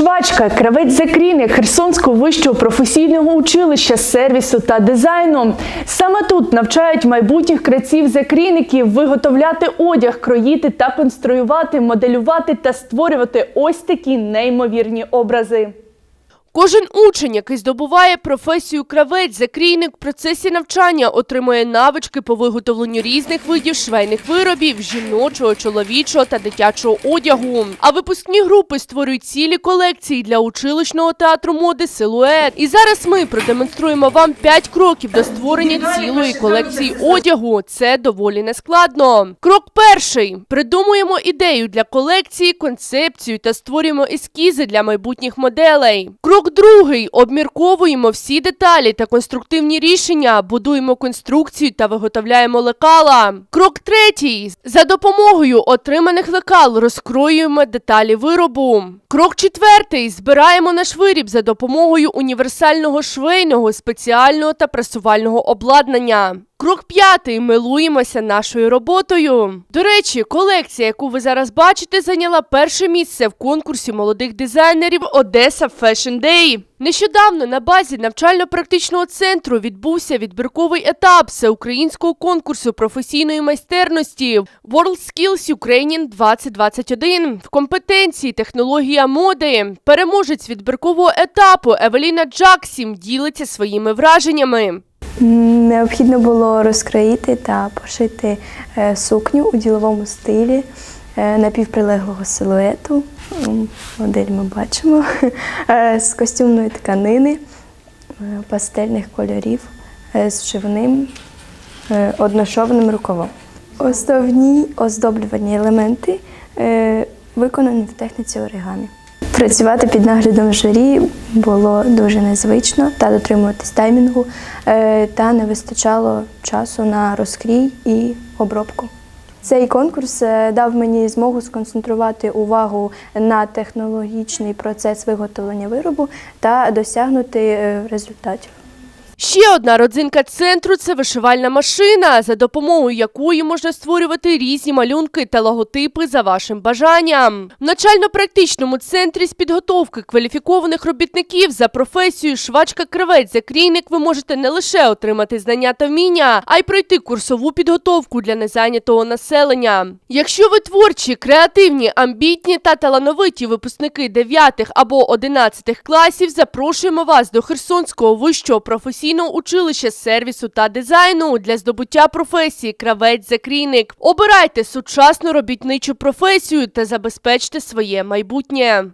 Швачка, кравець закріни Херсонського вищого професійного училища сервісу та дизайну. Саме тут навчають майбутніх краців закрійників виготовляти одяг, кроїти та конструювати, моделювати та створювати ось такі неймовірні образи. Кожен учень, який здобуває професію кравець, закрійник в процесі навчання отримує навички по виготовленню різних видів швейних виробів жіночого, чоловічого та дитячого одягу. А випускні групи створюють цілі колекції для училищного театру моди Силует. І зараз ми продемонструємо вам 5 кроків до створення цілої колекції одягу. Це доволі нескладно. Крок перший: придумуємо ідею для колекції, концепцію та створюємо ескізи для майбутніх моделей. Крок другий: обмірковуємо всі деталі та конструктивні рішення, будуємо конструкцію та виготовляємо лекала. Крок третій: за допомогою отриманих лекал розкроюємо деталі виробу. Крок четвертий: збираємо наш виріб за допомогою універсального швейного, спеціального та пресувального обладнання. Крок п'ятий милуємося нашою роботою. До речі, колекція, яку ви зараз бачите, зайняла перше місце в конкурсі молодих дизайнерів Одеса Fashion Day. Нещодавно на базі навчально-практичного центру відбувся відбірковий етап всеукраїнського конкурсу професійної майстерності World Skills Ukrainian 2021 в компетенції технологія моди. Переможець відбіркового етапу Евеліна Джаксім ділиться своїми враженнями. Необхідно було розкроїти та пошити е, сукню у діловому стилі напівприлеглого силуету. Модель ми бачимо е, з костюмної тканини, е, пастельних кольорів е, з вшивним е, одношовним рукавом. Основні оздоблювані елементи е, виконані в техніці оригамі. Працювати під наглядом журі було дуже незвично та дотримуватись таймінгу, е, та не вистачало часу на розкрій і обробку. Цей конкурс е, дав мені змогу сконцентрувати увагу на технологічний процес виготовлення виробу та досягнути е, результатів. Ще одна родзинка центру це вишивальна машина, за допомогою якої можна створювати різні малюнки та логотипи за вашим бажанням. В навчально-практичному центрі з підготовки кваліфікованих робітників за професією швачка кривець закрійник ви можете не лише отримати знання та вміння, а й пройти курсову підготовку для незайнятого населення. Якщо ви творчі, креативні, амбітні та талановиті випускники 9 або 11 класів, запрошуємо вас до Херсонського вищого професійного училища сервісу та дизайну для здобуття професії кравець-закрійник. Обирайте сучасну робітничу професію та забезпечте своє майбутнє.